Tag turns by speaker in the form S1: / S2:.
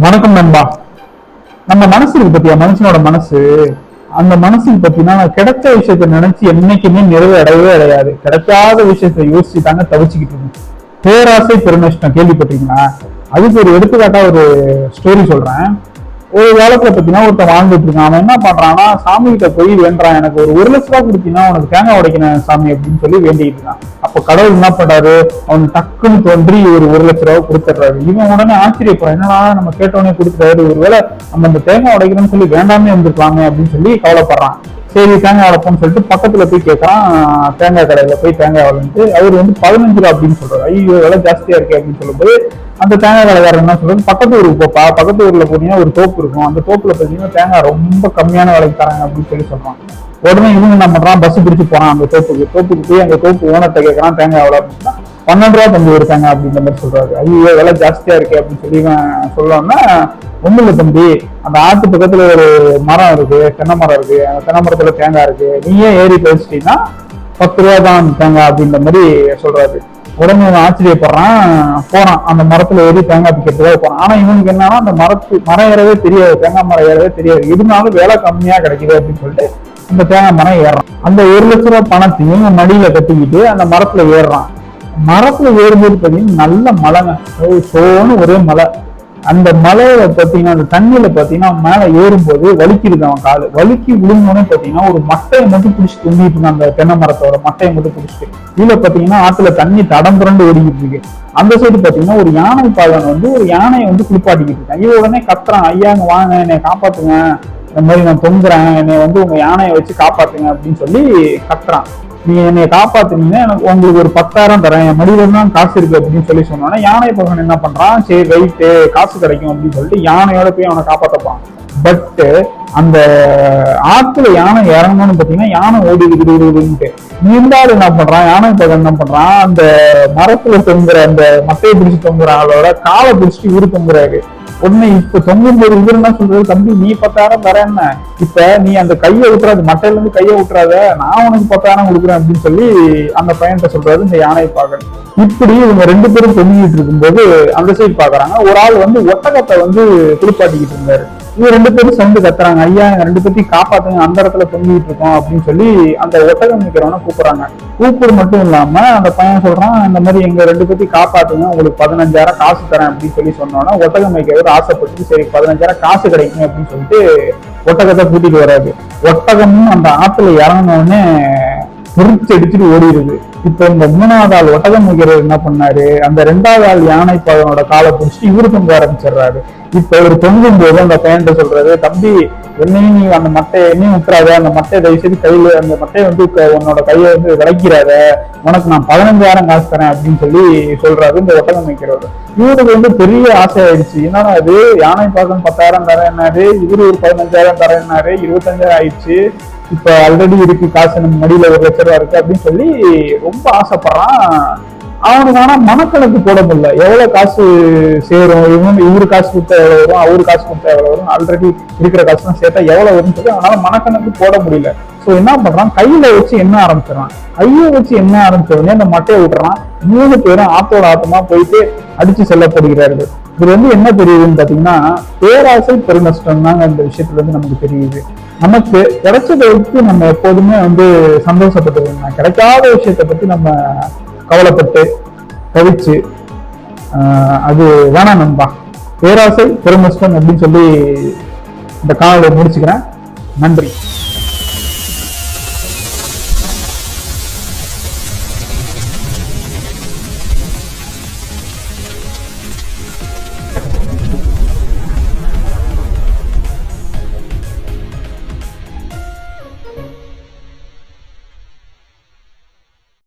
S1: வணக்கம் நண்பா. நம்ம மனசு இருக்கு பத்தியா? மனுஷனோட மனசு. அந்த மனசுக்கு பத்தினா கிடைச்ச விஷயத்த நினைச்சு என்னைக்குமே நிறைவு அடையவே அடையாது கிடைக்காத விஷயத்த யோசிச்சு தாங்க தவிச்சுக்கிட்டு இருக்கும் பேராசை பெருநஷ்டம் கேள்விப்பட்டீங்களா அதுக்கு ஒரு எடுத்துக்காட்டா ஒரு ஸ்டோரி சொல்றேன். ஒரு காலத்துல பாத்தீங்கன்னா ஒருத்தன் வாழ்ந்துட்டு இருக்கான். அவன் என்ன பண்றான்னா சாமி கிட்ட போய் வேண்டான் எனக்கு ஒரு ஒரு லட்ச ரூபா கொடுத்தீங்கன்னா உனக்கு தேங்காய் உடைக்கணும் சாமி அப்படின்னு சொல்லி வேண்டிட்டு இருக்கான். அப்ப கடவுள் என்ன பண்றாரு அவன் டக்குன்னு தோன்றி ஒரு ஒரு லட்ச ரூபா கொடுத்துட்றாரு. இவன் உடனே ஆச்சரியப்படுறான். என்னடா நம்ம கேட்டவனே கொடுத்துறாரு ஒருவேளை நம்ம அந்த தேங்காய் உடைக்கணும்னு சொல்லி வேண்டாமே இருந்திருக்கலாமே அப்படின்னு சொல்லி கவலைப்படுறான். சரி தேங்காய் உடைப்போம்னு சொல்லிட்டு பக்கத்துல போய் கேட்கறான் தேங்காய் கடையில போய் தேங்காய் வளர்ந்து அவர் வந்து பதினஞ்சு ரூபா அப்படின்னு சொல்றாரு. ஐயோ விலை ஜாஸ்தியா இருக்கு அப்படின்னு சொல்லும்போது அந்த தேங்காய் கடைக்காரர் என்ன சொல்றது பக்கத்து ஊருக்கு போப்பா பக்கத்து ஊர்ல போனீங்கன்னா ஒரு தோப்பு இருக்கும். அந்த தோப்புல பார்த்தீங்கன்னா தேங்காய் ரொம்ப கம்மியான விலைக்கு தராங்க அப்படின்னு சொல்லி சொல்றான். உடனே இவங்க என்ன பண்றான்? பஸ் பிடிச்சு போறான். அந்த தோப்புக்கு தோப்புக்கு போய் அந்த தோப்பு ஓனர்கிட்ட கேட்கறான் தேங்காய் எவ்வளோ அப்படின்னா பன்னெண்டு ரூபா தம்பி ஒரு தேங்காய் அப்படின்ற மாதிரி சொல்றாரு. ஐயோ விலை ஜாஸ்தியா இருக்கு அப்படின்னு சொல்லி இவன் சொல்லணும்னா இல்ல தம்பி அந்த ஆத்து பக்கத்துல ஒரு மரம் இருக்கு தென்னை மரம் இருக்கு. அந்த தென்னை மரத்துல தேங்காய் இருக்கு. நீயே ஏறி பேசிட்டீங்கன்னா பத்து ரூபா தான் தேங்காய் அப்படின்ற மாதிரி சொல்றாரு. உடனே அவன் ஆச்சரியப்படுறான். போறான். அந்த மரத்துல ஏறி தேங்காய் பிக்கிறதுக்காக போறான். ஆனா இவனுக்கு என்னன்னா அந்த மரத்து மரம் ஏறவே தெரியாது. தேங்காய் மரம் ஏறவே தெரியாது. இருந்தாலும் வேலை கம்மியா கிடைக்குது அப்படின்னு சொல்லிட்டு அந்த தேங்காய் மரம் ஏறுறான். அந்த ஒரு லட்ச ரூபாய் பணத்தையும் மடியில கட்டிக்கிட்டு அந்த மரத்துல ஏறுறான். மரத்துல ஏறும்போது பாத்தீங்கன்னா நல்ல மலைங்க. சோன்னு ஒரே மலை. அந்த மலையில பாத்தீங்கன்னா அந்த தண்ணியில பாத்தீங்கன்னா அவன் மேல ஏறும்போது வலிக்கிடுது அவன் காலு வலிக்கி விழுந்தோடனே பாத்தீங்கன்னா ஒரு மட்டையை மட்டும் பிடிச்சி தொங்கிட்டு இருந்தான் அந்த தென்னை மரத்தோட மட்டையை மட்டும் பிடிச்சிட்டு. கீழே பாத்தீங்கன்னா ஆத்துல தண்ணி தடம் புரண்டு ஓடிக்கிட்டு இருக்கு. அந்த சைடு பாத்தீங்கன்னா ஒரு யானை பாலன் வந்து ஒரு யானையை வந்து குளிப்பாட்டிக்கிட்டு இருக்கான். இவன் உடனே கத்துறான் ஐயாங்க வாங்க என்னை காப்பாத்துங்க. இந்த மாதிரி நான் தொங்குறேன் என்னை வந்து உங்க யானையை வச்சு காப்பாத்துங்க அப்படின்னு சொல்லி கத்துறான் நீங்க என்னை காப்பாத்துனீங்கன்னா எனக்கு உங்களுக்கு ஒரு பத்தாயிரம் தரேன் என் மடியில தான் காசு இருக்கு அப்படின்னு சொல்லி சொன்னோன்னா யானை பகவன் என்ன பண்றான்? சரி ரைட்டு காசு கிடைக்கும் அப்படின்னு சொல்லிட்டு யானையோட போய் அவனை காப்பாத்தப்பான். பட்டு அந்த ஆத்துல யானை இறங்கணும்னு பாத்தீங்கன்னா யானை ஓடி விடுவிடுன்ட்டு நீண்டாடு என்ன பண்றான்? யானை பகன் என்ன பண்றான்? அந்த மரத்துல தொங்குற அந்த மட்டையை பிடிச்சி தொங்குற ஆளோட காலை பிடிச்சிட்டு ஊரு தொங்குறாரு. உடனே இப்ப தொங்கும் போது இவர் என்ன சொல்றது தம்பி நீ பத்தாயிரம் தரேன்ன இப்ப நீ அந்த கையை விட்டுறாது மட்டையில இருந்து கையை விட்டுறாத நான் உனக்கு பத்தாயிரம் கொடுக்குறேன் அப்படின்னு சொல்லி அந்த பையன்கிட்ட சொல்றாரு இந்த யானை பாக்கன் இப்படி இவங்க ரெண்டு பேரும் தொங்கிட்டு இருக்கும்போது அந்த சைடு பாக்குறாங்க. ஒரு ஆள் வந்து ஒட்டகத்தை வந்து குளிப்பாட்டிக்கிட்டு இருந்தாரு. இவங்க ரெண்டு பேரும் சேர்ந்து கத்துறாங்க ஐயா எங்க ரெண்டு பேர்த்தையும் காப்பாத்துங்க அந்த இடத்துல தொங்கிட்டு இருக்கோம் அப்படின்னு சொல்லி அந்த ஒட்டகம் நிக்கிறவன கூப்பிடுறாங்க. கூப்பிடு மட்டும் இல்லாம அந்த பையன் சொல்றான் இந்த மாதிரி எங்க ரெண்டு பேர்த்தையும் காப்பாத்துங்க உங்களுக்கு பதினஞ்சாயிரம் காசு தரேன் அப்படின்னு சொல்லி சொன்னோன்னா ஒட்டகம் வைக்கிறவர் ஆசைப்பட்டு சரி பதினஞ்சாயிரம் காசு கிடைக்கும் அப்படின்னு சொல்லிட்டு ஒட்டகத்தை கூட்டிட்டு வராது ஒட்டகமும் அந்த ஆத்துல இறங்கினோடனே உடனே அடிச்சுட்டு ஓடிடுது. இப்ப இந்த மூணாவது ஆள் ஒட்டகம் முகிறவர் என்ன பண்ணாரு? அந்த ரெண்டாவது ஆள் யானை பதனோட காலை பிடிச்சிட்டு இவரு தொங்க ஆரம்பிச்சிடுறாரு. இப்ப இவர் தொங்கும் போது அந்த பையன்கிட்ட சொல்றாரு? தம்பி என்னையும் நீ அந்த மட்டையை என்னையும் விட்டுறாத. அந்த மட்டையை தயவு செய்து கையில அந்த மட்டையை வந்து உன்னோட கையை வந்து விளக்கிறாத உனக்கு நான் பதினஞ்சாயிரம் காசு தரேன் அப்படின்னு சொல்லி சொல்றாரு இந்த ஒட்டகம் வைக்கிறவர். இவருக்கு வந்து பெரிய ஆசை ஆயிடுச்சு. என்னன்னா அது யானை பாக்கம் பத்தாயிரம் தரேன்னாரு. இவரு ஒரு பதினஞ்சாயிரம் தரேன்னாரு. இருபத்தஞ்சாயிரம் ஆயிடுச்சு. இப்ப ஆல்ரெடி இருக்கு காசு நம்ம மடியில ஒரு லட்ச ரூபா இருக்கு அப்படின்னு சொல்லி ரொம்ப ஆசைப்படுறான். அவனுக்கு ஆனா மனக்கணக்கு போட முடியல. எவ்வளவு காசு சேரும்? இவன் இவரு காசு கொடுத்தா எவ்வளவு வரும்? அவரு காசு கொடுத்தா எவ்வளவு வரும்? ஆல்ரெடி இருக்கிற காசுலாம் சேர்த்தா எவ்வளவு வரும்னு சொல்லி அவனால மனக்கணக்கு போட முடியல. சோ என்ன பண்றான்? கையில வச்சு என்ன ஆரம்பிச்சிடறான்? கையை வச்சு என்ன ஆரம்பிச்சவனே அந்த மட்டையை விட்டுறான். மூணு பேரும் ஆத்தோட ஆத்தமா போயிட்டு அடிச்சு செல்லப்படுகிறார்கள். இது வந்து என்ன தெரியுதுன்னு பாத்தீங்கன்னா பேராசை பெருநஷ்டம் தாங்க இந்த விஷயத்துல இருந்து நமக்கு தெரியுது. நமக்கு கிடைச்சதை வச்சு நம்ம எப்போதுமே வந்து சந்தோஷப்பட்டு கிடைக்காத விஷயத்தை பத்தி நம்ம கவலைப்பட்டு தவிச்சு அது வேணாம் நண்பா. பேராசை பெருநஷ்டம் அப்படின்னு சொல்லி இந்த காணொலியை முடிச்சுக்கிறேன். நன்றி.